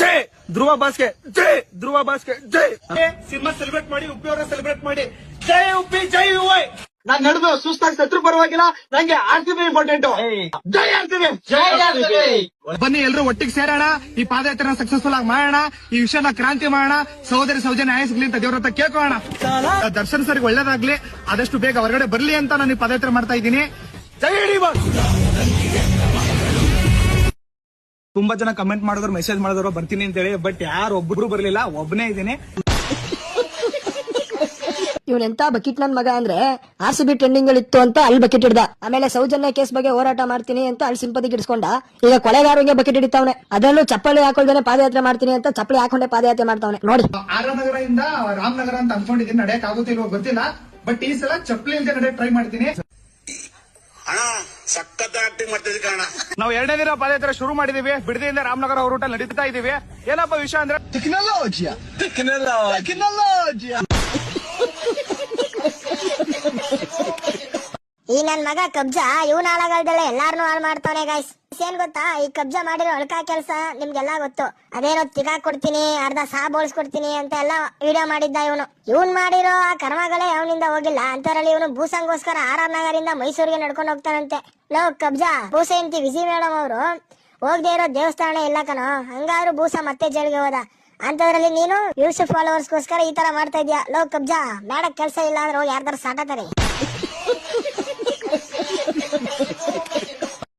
ಜೈ ಧ್ರುವ ಬಾಸ್ಗೆ ಜೈ ಧ್ರುವ ಬಾಸ್ಗೆ ಜೈ. Cinema celebrate ಮಾಡಿ ಉಪ್ಪಿ ಅವರ celebrate ಮಾಡಿ. ಜೈ ಉಪ್ಪಿ ಜೈ ಯುವೈ ನಾನ್ ನಡೆದು ಸುಸ್ತಾಗಿ ಸತ್ರು ಪರವಾಗಿಲ್ಲ ನಂಗೆ ಆರ್ ಸಿ ಬಿ ಇಂಪಾರ್ಟೆಂಟ್ ಜೈ ಆರ್ ಜೈ ಬಿ ಜೈ ಬನ್ನಿ ಎಲ್ರು ಒಟ್ಟಿಗೆ ಸೇರೋಣ. ಈ ಪಾದಯಾತ್ರೆ ಸಕ್ಸಸ್ಫುಲ್ ಆಗಿ ಮಾಡೋಣ. ಈ ವಿಷಯನ ಕ್ರಾಂತಿ ಮಾಡೋಣ. ಸಹೋದರಿ ಸೌಜನ್ಯ ನ್ಯಾಯ ಸಿಗ್ಲಿ ಅಂತ ದೇವ್ರ ಹತ್ರ ಕೇಳ್ಕೋಣ ದರ್ಶನ್ ಸರ್ಗೆ ಒಳ್ಳೇದಾಗ್ಲಿ. ಆದಷ್ಟು ಬೇಗ ಹೊರಗಡೆ ಬರ್ಲಿ ಅಂತ ನಾನು ಈ ಪಾದಯಾತ್ರೆ ಮಾಡ್ತಾ ಇದ್ದೀನಿ. ಜೈ ಹಿಡಿ ತುಂಬಾ ಜನ ಕಮೆಂಟ್ ಮಾಡಿದ್ರು ಮೆಸೇಜ್ ಮಾಡಿದ್ರು ಬರ್ತೀನಿ ಅಂತ ಹೇಳಿ ಬಟ್ ಯಾರು ಒಬ್ರು ಬರ್ಲಿಲ್ಲ ಒಬ್ಬನೇ ಇದ್ದೀನಿ. ಎಂತ ಬಕೆಟ್ ನನ್ ಮಗ ಅಂದ್ರೆ ಆರ್ ಸಿ ಬಿ ಟ್ರೆಂಡಿಂಗ್ ಇತ್ತು ಅಂತ ಅಲ್ಲಿ ಬಕೆಟ್ ಹಿಡ್ದ. ಆಮೇಲೆ ಸೌಜನ್ಯ ಕೇಸ್ ಬಗ್ಗೆ ಹೋರಾಟ ಮಾಡ್ತೀನಿ ಅಂತ ಅಲ್ಲಿ ಸಿಂಪತಿ ಗಿಡ್ಸ್ಕೊಂಡ ಈಗ ಕೊಲೆಗಾರರಿಗೆ ಬಕೆಟ್ ಹಿಡಿತಾವನೆ. ಅದರಲ್ಲೂ ಚಪ್ಪಲಿ ಹಾಕೊಳ್ದೇನೆ ಪಾದಯಾತ್ರೆ ಮಾಡ್ತೀನಿ ಅಂತ ಚಪ್ಪಲಿ ಹಾಕೊಂಡೆ ಪಾದಯಾತ್ರೆ ಮಾಡ್ತಾವನೆ. ನೋಡಿ. ಆರ್ ನಗರದಿಂದ ರಾಮನಗರ ಅಂತ ಅನ್ಕೊಂಡಿದ್ದೀನಿ ನಡೆಯಕ್ ಆಗುತ್ತಿಲ್ವೋ ಗೊತ್ತಿಲ್ಲ. ಬಟ್ ಈ ಸಲ ಚಪ್ಪಲಿ ಅಂತ ನಡೆಯಕ್ ಟ್ರೈ ಮಾಡ್ತೀನಿ. ಆಕ್ಟಿಂಗ್ ಮಾಡ್ತಿದ್ದೆ ಕಾರಣ. ನಾವು ಎರಡನೇ ದಿನ ಪಾದಯಾತ್ರೆ ಶುರು ಮಾಡಿದೀವಿ. ಬಿಡದಿಯಿಂದ ರಾಮನಗರ ರೂಟ್ ಅಲ್ಲಿ ನಡೀತಾ ಇದೀವಿ. ಏನಪ್ಪ ವಿಷಯ ಅಂದ್ರೆ? ಟೆಕ್ನಾಲಜಿಯ ಟೆಕ್ನಾಲಜಿಯ ಈ ನನ್ ಮಗ ಕಬ್ಜಾ, ಇವನ್ ಹಾಳಾಗಲ್ದಲ್ಲ ಎಲ್ಲಾರನು ಹಾಳು ಮಾಡ್ತಾನೆ ಗಾಯ್ಸ್ ಏನ್ ಗೊತ್ತಾ? ಈ ಕಬ್ಜಾ ಮಾಡಿರೋ ಅಳ್ಕ ಕೆಲಸ ನಿಮ್ಗೆಲ್ಲಾ ಗೊತ್ತು. ಅದೇನೋ ತಿಗಾ ಕೊಡ್ತೀನಿ, ಅರ್ಧ ಸಾ ಬೋಳ್ಸ್ಕೊಡ್ತೀನಿ ಅಂತ ಎಲ್ಲ ವಿಡಿಯೋ ಮಾಡಿದ್ದ ಇವನು. ಇವನ್ ಮಾಡಿರೋ ಆ ಕರ್ಮಗಳೇ ಅವನಿಂದ ಹೋಗಿಲ್ಲ. ಅಂತರಲ್ಲಿ ಇವನು ಭೂಸಂಗೋಸ್ಕರ ಆರ್ ಆರ್ ನಗರಿಂದ ಮೈಸೂರಿಗೆ ನಡ್ಕೊಂಡು ಹೋಗ್ತಾನಂತೆ. ಲೋ, ಕಬ್ಜಾ, ಭೂಸ ಎಂತಿ ವಿಜಿ ಮೇಡಮ್ ಅವರು? ಹೋಗದೆ ಇರೋ ದೇವಸ್ಥಾನ ಇಲ್ಲ ಕಣೋ. ಹಂಗಾರು ಭೂಸ ಮತ್ತೆ ಜೈಲ್ಗೆ ಹೋದ. ಅಂತದ್ರಲ್ಲಿ ನೀನು ಯೂಸ್ ಫಾಲೋವರ್ಸ್ಗೋಸ್ಕರ ಈ ತರ ಮಾಡ್ತಾ ಇದ್ಯಾ? ಲೋ, ಕಬ್ಜಾ ಮೇಡಕ್ ಕೆಲಸ ಇಲ್ಲ ಅಂದ್ರೆ ಹೋಗಿ ಯಾರ್ದಾರು ಸಾಟಾತಾರೆ